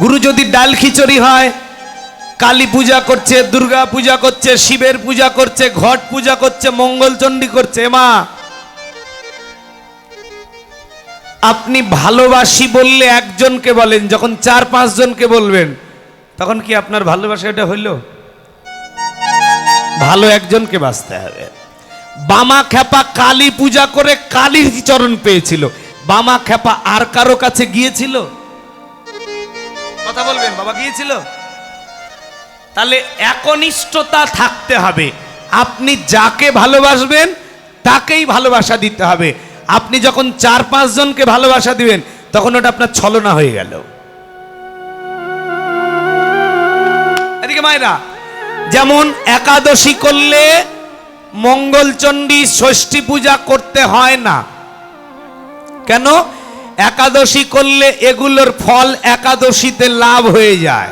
গুরু যদি ডাল খিচুড়ি হয়, কালী পূজা করছে, দুর্গা পূজা করছে, শিবের পূজা করছে, ঘট পূজা করছে, মঙ্গলচণ্ডী করছে মা। আপনি ভালোবাসি বললে একজনকে বলেন, যখন চার পাঁচ জনকে বলবেন, তখন কি আপনার ভালোবাসা এটা হইল? ভালো একজনকে বাঁচতে হবে। বামা খেপা কালী পূজা করে কালীর চরণ পেয়েছিল। বামা খেপা আর কারও কাছে গিয়েছিল? কথা বলবেন, বাবা গিয়েছিল তাহলে একনিষ্ঠতা থাকতে হবে। আপনি যাকে ভালোবাসবেন, তাকেই ভালোবাসা দিতে হবে। আপনি যখন চার পাঁচ জনকে ভালোবাসা দিবেন, তখন ওটা আপনার ছলনা হয়ে গেল। এদিকে মায়েরা, যেমন একাদশী করলে মঙ্গলচণ্ডী ষষ্ঠী পূজা করতে হয় না। কেন? একাদশী করলে এগুলোর ফল একাদশীতে লাভ হয়ে যায়।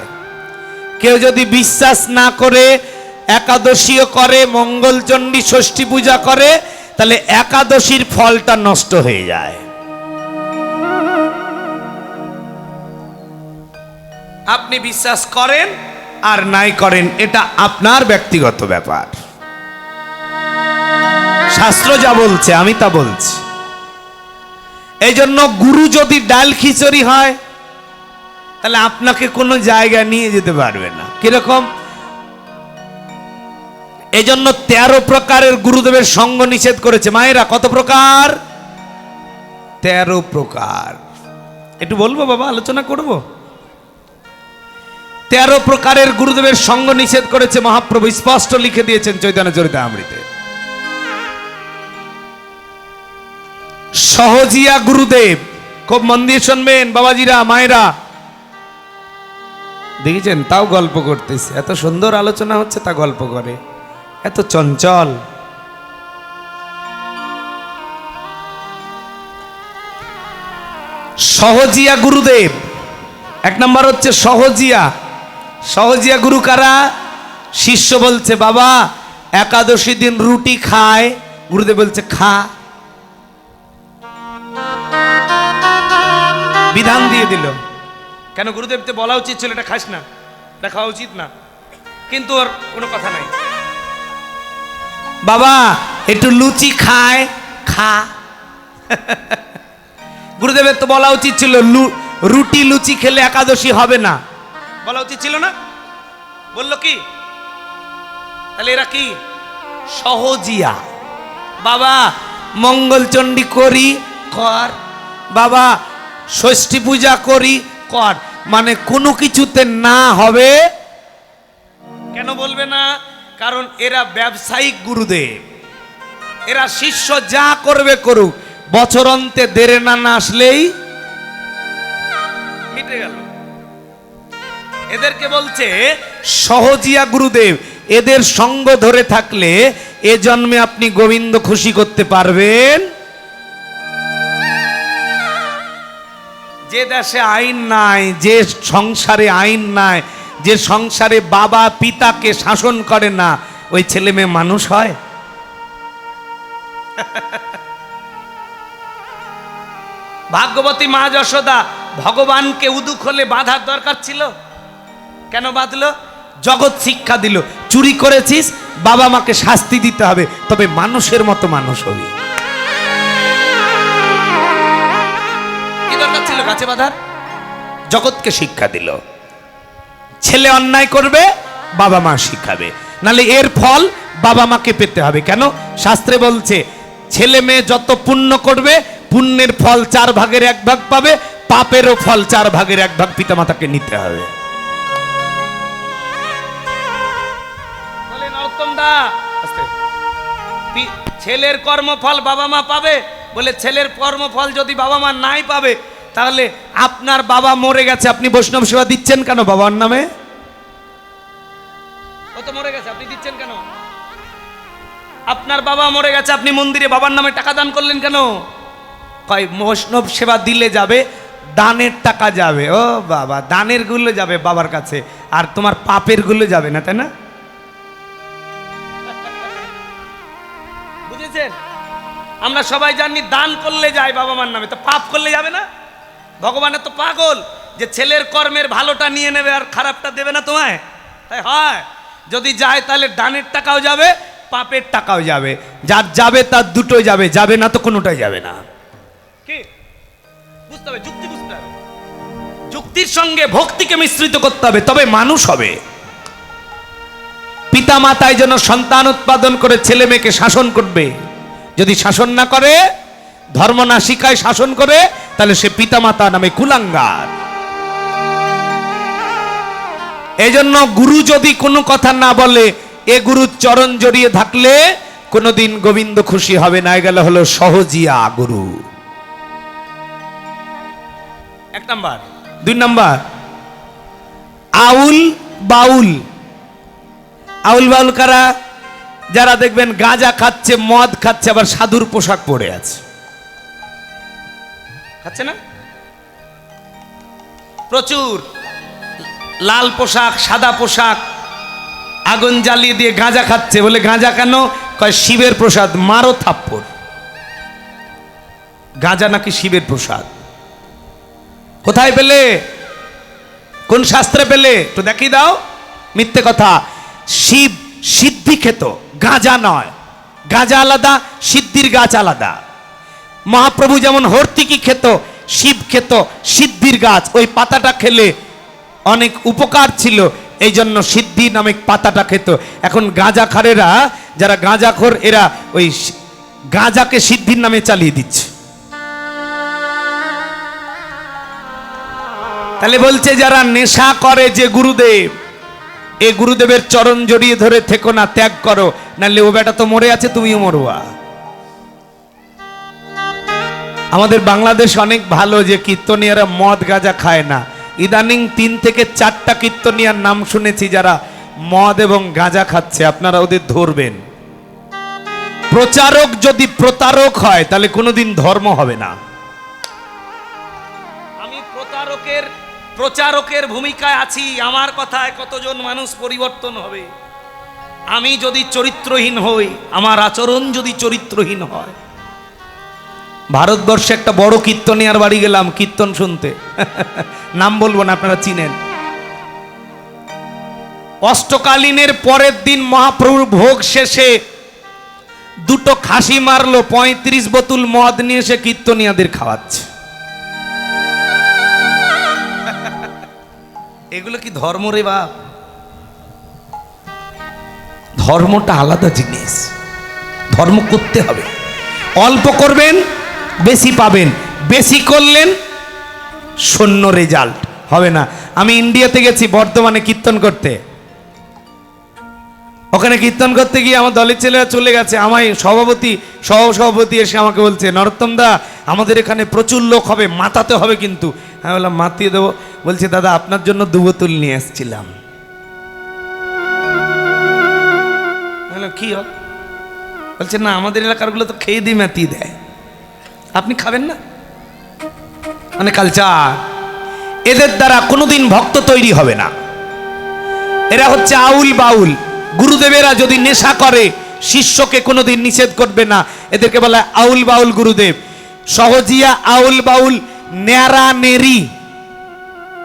কেউ যদি বিশ্বাস না করে, একাদশীও করে, মঙ্গলচণ্ডী, ষষ্ঠী পূজা করে, তাহলে একাদশীর ফলটা নষ্ট হয়ে যায়। আপনি বিশ্বাস করেন আর নাই করেন, এটা আপনার ব্যক্তিগত ব্যাপার। শাস্ত্র যা বলছে, আমি তা বলছি। এই জন্য গুরু যদি ডাল খিচুড়ি হয়, তাহলে আপনাকে কোনো জায়গায় নিয়ে যেতে পারবে না। কীরকম? এই জন্য তেরো প্রকারের গুরুদেবের সঙ্গ নিষেধ করেছে। মায়েরা, কত প্রকার? তেরো প্রকার। একটু বলব বাবা, আলোচনা করব? তেরো প্রকারের গুরুদেবের সঙ্গ নিষেধ করেছে মহাপ্রভু। স্পষ্ট লিখে দিয়েছেন চৈতন্য চরিতা সহজিয়া গুরুদেব, খুব মন দিয়ে শুনবেন বাবাজিরা, মায়েরা। দেখেছেন, তাও গল্প করতেছে। এত সুন্দর আলোচনা হচ্ছে, তা গল্প করে। এত চঞ্চল। সহজিয়া গুরুদেব, এক নম্বর হচ্ছে সহজিয়া। সহজিয়া গুরু কারা? শিষ্য বলছে, বাবা, একাদশী দিন রুটি খায়। গুরুদেব বলছে, খা। বিধান দিয়ে দিল। কেন গুরুদেবকে বলা উচিত ছিল এটা খাস না এটা খাওয়া উচিত না। কিন্তু ওর কোনো কথা নাই। বাবা একটু লুচি খায় খা। গুরুদেবের তো বলা উচিত ছিল রুটি লুচি খেলে একাদশী হবে না। বলা উচিত ছিল না? বলল কি? তাহলে এরা কি? সহজিয়া। বাবা মঙ্গলচণ্ডী করি কর। বাবা ষষ্ঠী পূজা করি, কর। মানে কোনো কিছুতে না হবে। কেন বলবে না? কারণ এরা ব্যবসায়িক গুরুদেব। এরা শিষ্য যা করবে করুক। বছর অন্তে দেরে না না আসলেই মিটে গেল। এদেরকে বলছে, সহজিয়া গুরুদেব, এদের সঙ্গ ধরে থাকলে এ জন্মে আপনি গোবিন্দ খুশি করতে পারবেন। যে দেশে আইন নাই, যে সংসারে আইন নাই, যে সংসারে বাবা পিতাকে শাসন করে না, ওই ছেলে মেয়ে মানুষ হয়? ভাগ্যবতী মা যশোদা, ভগবানকে উদুক হলে বাঁধার দরকার ছিল? কেন বাঁধলো? জগৎ শিক্ষা দিল, চুরি করেছিস, বাবা মাকে শাস্তি দিতে হবে, তবে মানুষের মতো মানুষ হবি। গাছে বাঁধার জগৎকে শিক্ষা দিল। ছেলে অন্যায় করবে, বাবা মা শিখাবে। নালে এর ফল বাবা মাকে পেতে হবে। কেন? শাস্ত্রে বলছে, ছেলে মেয়ে যত পুণ্য করবে, পুণ্যের ফল চার ভাগের এক ভাগ পাবে, পাপেরও ফল চার ভাগের এক ভাগ পিতামাতাকে নিতে হবে। ছেলের কর্মফল বাবা মা পাবে, বলে ছেলের কর্মফল যদি বাবা মা নাই পাবে তাহলে আপনার বাবা মরে গেছে, আপনি বৈষ্ণব সেবা দিচ্ছেন কেন বাবার নামে? ও তো মরে গেছে, আপনি দিচ্ছেন কেন? আপনার বাবা মরে গেছে, আপনি মন্দিরে বাবার নামে টাকা দান করলেন কেন? কয়, বৈষ্ণব সেবা দিলে যাবে, দানের টাকা যাবে। ও বাবা, দানেরগুলো যাবে বাবার কাছে, আর তোমার পাপেরগুলো যাবে না, তাই না? বুঝেছেন? আমরা সবাই জানি দান করলে যায় বাবা মার নামে, তো পাপ করলে যাবে না? ভগবানের তো পাগল যে ছেলের কর্মের ভালোটা নিয়ে নেবে আর খারাপটা দেবে না তোমায়? তাই হয়। যদি যায় তাহলে ডানের টাকাও যাবে, পাপের টাকাও যাবে। যার যাবে তার দুটোই যাবে যাবে না তো কোনোটাই যাবে না। কি? বুঝতে হবে, যুক্তি বুঝতে হবে। যুক্তির সঙ্গে ভক্তিকে মিশ্রিত করতে হবে, তবে মানুষ হবে। পিতা মাতায় যেন সন্তান উৎপাদন করে ছেলে মেয়েকে শাসন করবে। যদি শাসন না করে ধর্ম না শিখায় শাসন করে তাহলে সে পিতা মাতা নামে কুলাঙ্গার। এজন্য গুরু যদি কোনো কথা না বলে, এ গুরুর চরণ জড়িয়ে থাকলে কোনোদিন গোবিন্দ খুশি হবে না। গেলে হলো সহজিয়া গুরু। এক নাম্বার। দুই নাম্বার। আউল বাউল। আউল বাউল কারা? যারা দেখবেন গাঁজা খাচ্ছে, মদ খাচ্ছে, আবার সাধুর পোশাক পরে আছে। খাচ্ছে না? প্রচুর। লাল পোশাক, সাদা পোশাক, আগুন জ্বালিয়ে দিয়ে গাঁজা খাচ্ছে। বলে গাঁজা কেন? কয়, শিবের প্রসাদ, মারো থাপ্পড়। গাঁজা নাকি শিবের প্রসাদ? কোথায় পেলে? কোন শাস্ত্রে পেলে? তো দেখিয়ে দাও। মিথ্যে কথা। শিব সিদ্ধি খেত, গাঁজা নয়। গাঁজা আলাদা, সিদ্ধির গাছ আলাদা। মহাপ্রভু যেমন হর্তিকি খেত, শিব খেত, সিদ্ধির গাছ, ওই পাতাটা খেলে অনেক উপকার ছিল এই জন্য সিদ্ধি নামে পাতাটা খেত। এখন গাঁজাখারেরা, যারা গাঁজাখোর, এরা ওই গাঁজাকে সিদ্ধির নামে চালিয়ে দিচ্ছে। তাহলে বলছে, যারা নেশা করে যে গুরুদেব, এ গুরুদেবের চরণ জড়িয়ে ধরে থেকো না, ত্যাগ করো, নাহলে ও বেটা তো মরে আছে, তুমিও মরুয়া আমাদের বাংলাদেশ অনেক ভালো যে কীর্তনিয়ারা মদ গাঁজা খায় না। ইদানিং তিন থেকে চারটা কীর্তনিয়ার নাম শুনেছি যারা মদ এবং গাঁজা খাচ্ছে। আপনারা ওদের ধরবেন। প্রচারক যদি প্রতারক হয়, তাহলে কোনোদিন ধর্ম হবে না। আমি প্রতারকের, প্রচারকের ভূমিকায় আছি। আমার কথায় কতজন মানুষ পরিবর্তন হবে? আমি যদি চরিত্রহীন হই, আমার আচরণ যদি চরিত্রহীন হয় ভারতবর্ষে একটা বড় কীর্তনিয়ার বাড়ি গেলাম, কীর্তন শুনতে। নাম বলব না, আপনারা চিনেন। অষ্টকালীনের পরের দিন মহাপ্রভুর ভোগ শেষে দুটো খাসি মারলো, পঁয়ত্রিশ বোতল মদ নিয়ে এসে কীর্তনিয়াদের খাওয়াচ্ছে। এগুলো কি ধর্ম রে বাপ? ধর্মটা আলাদা জিনিস। ধর্ম করতে হবে। অল্প করবেন বেশি পাবেন, বেশি করলেন শূন্য রেজাল্ট হবে না। আমি ইন্ডিয়াতে গেছি বর্তমানে কীর্তন করতে। ওখানে কীর্তন করতে গিয়ে আমার দলের ছেলেরা চলে গেছে। আমায় সভাপতি সহ সভাপতি এসে আমাকে বলছে, নরোত্তম দা, আমাদের এখানে প্রচুর লোক হবে, মাতাতে হবে কিন্তু। আমি বললাম, মাতিয়ে দেবো। বলছে, দাদা, আপনার জন্য দু বোতল নিয়ে এসেছিলাম কি বলছে, না, আমাদের এলাকারগুলো তো খেয়ে দিয়ে মাতিয়ে দেয়। আপনি খাবেন না? মানে কালচার এদের দ্বারা কোনোদিন ভক্ত তৈরি হবে না। এরা হচ্ছে আউল বাউল। গুরুদেবেরা যদি নেশা করে, শিষ্যকে কোনোদিন নিষেধ করবে না। এদেরকে বলা আউল বাউল গুরুদেব। সহজিয়া আউল বাউল ন্যারা নেরি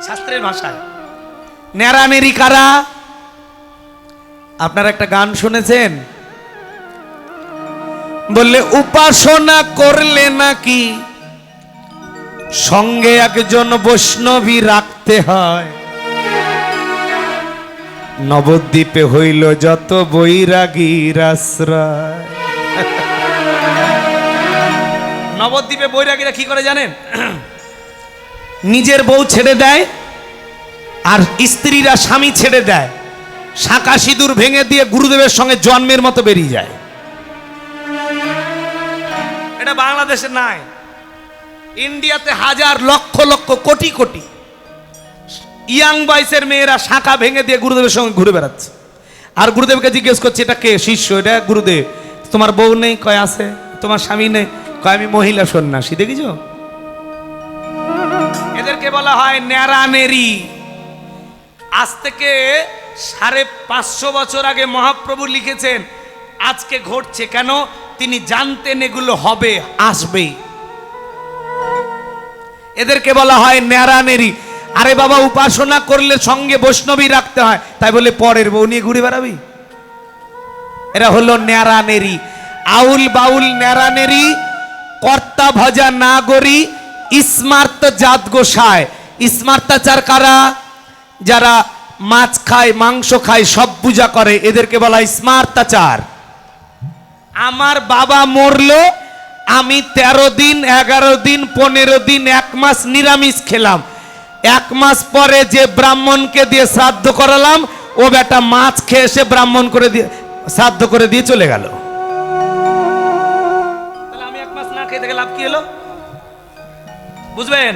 শাস্ত্রের ভাষায়। ন্যারা নেরি কারা? আপনারা একটা গান শুনেছেন? বললে, উপাসনা করলে নাকি সঙ্গে একজন বৈষ্ণবী রাখতে হয়? নবদ্বীপে হইল যত বৈরাগীর আশ্রয়। নবদ্বীপে বৈরাগীরা কি করে জানেন? নিজের বউ ছেড়ে দেয় আর স্ত্রীরা স্বামী ছেড়ে দেয়। শাঁকা সিঁদুর ভেঙে দিয়ে গুরুদেবের সঙ্গে জন্মের মতো বেরিয়ে যায়। এটা বাংলাদেশে নাই। ইন্ডিয়াতে হাজার লক্ষ লক্ষ, কোটি কোটি ইয়াং বয়সের মেয়েরা শাখা ভেঙে দিয়ে গুরুদেবের সঙ্গে ঘুরে বেড়াচ্ছে। আর গুরুদেবকে জিজ্ঞেস করছে, এটা কে? শিষ্য? এটা গুরুদেব। তোমার বউ নেই? কয় আছে? তোমার স্বামী নেই? কয়, আমি মহিলা সন্ন্যাসী, দেখিছ? এদেরকে বলা হয় ন্যাড়া নেরি আজ থেকে সাড়ে পাঁচশো বছর আগে মহাপ্রভু লিখেছেন, আজকে ঘটছে কেন? তিনি জানতেন এগুলো হবে, আসবে। এদেরকে বলা হয় ন্যাড়ানেরি আরে বাবা, উপাসনা করলে সঙ্গে বৈষ্ণবী রাখতে হয়। তাই বলে পরের বউ নিয়ে ঘুরে বেড়াবি? এরা হলো ন্যারানেরি আউল বাউল ন্যারানেরি কর্তা ভজা নাগরি স্মার্ত জাত গোসায় স্মার্তাচার কারা? যারা মাছ খায়, মাংস খায়, সব পূজা করে। এদেরকে বলা হয় স্মার্তাচার আমার বাবা মরলো, আমি তেরো দিন, এগারো দিন, পনেরো দিন, এক মাস নিরামিষ খেলাম। এক মাস পরে যে ব্রাহ্মণকে দিয়ে শ্রাদ্ধ করালাম, ও বেটা মাছ খেয়ে এসে ব্রাহ্মণ করে দিয়ে, শ্রাদ্ধ করে দিয়ে চলে গেল। আমি এক মাস না গেলে লাভ কি হলো? বুঝবেন?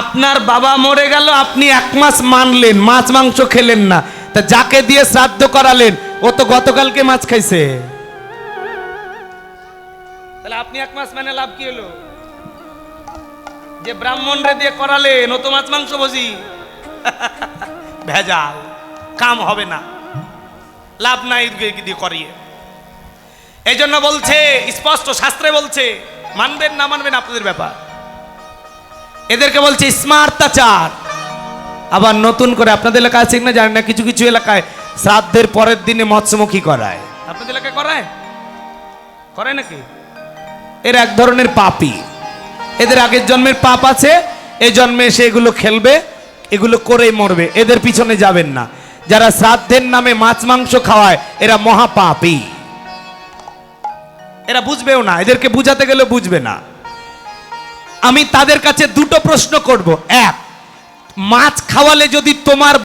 আপনার বাবা মরে গেল, আপনি এক মাস মানলেন, মাছ মাংস খেলেন না। তা যাকে দিয়ে শ্রাদ্ধ করালেন ও তো গতকালকে মাছ খাইছে। তাহলে আপনি এক মাস মানে লাভ কি হলো? যে ব্রাহ্মণরে দিয়ে করালেন, ও মাছ মাংস বসি ভেজাল, কাম হবে না। লাভ নাই দিয়ে করিয়ে। এই জন্য বলছে, স্পষ্ট শাস্ত্রে বলছে, মানবেন না মানবেন আপনাদের ব্যাপার। এদেরকে বলছে, স্মার্তাচার। আবার নতুন করে, আপনাদের এলাকায় আছে না জানেন না, কিছু কিছু এলাকায় শ্রাদ্ধের পরের দিনে মৎস্যমুখী করায়। আপনাদের এলাকায় করায় করে নাকি? এর এক ধরনের পাপি। এদের আগের জন্মের পাপ আছে এই জন্মে এসে এগুলো খেলবে এগুলো করেই মরবে এদের পিছনে যাবেন না। যারা শ্রাদ্ধের নামে মাছ মাংস খাওয়ায় এরা মহাপাপী। এরা বুঝবেও না এদেরকে বুঝাতে গেলে বুঝবে না। আমি তাদের কাছে দুটো প্রশ্ন করব। এক মাছ খাওয়ালে যদি তোমার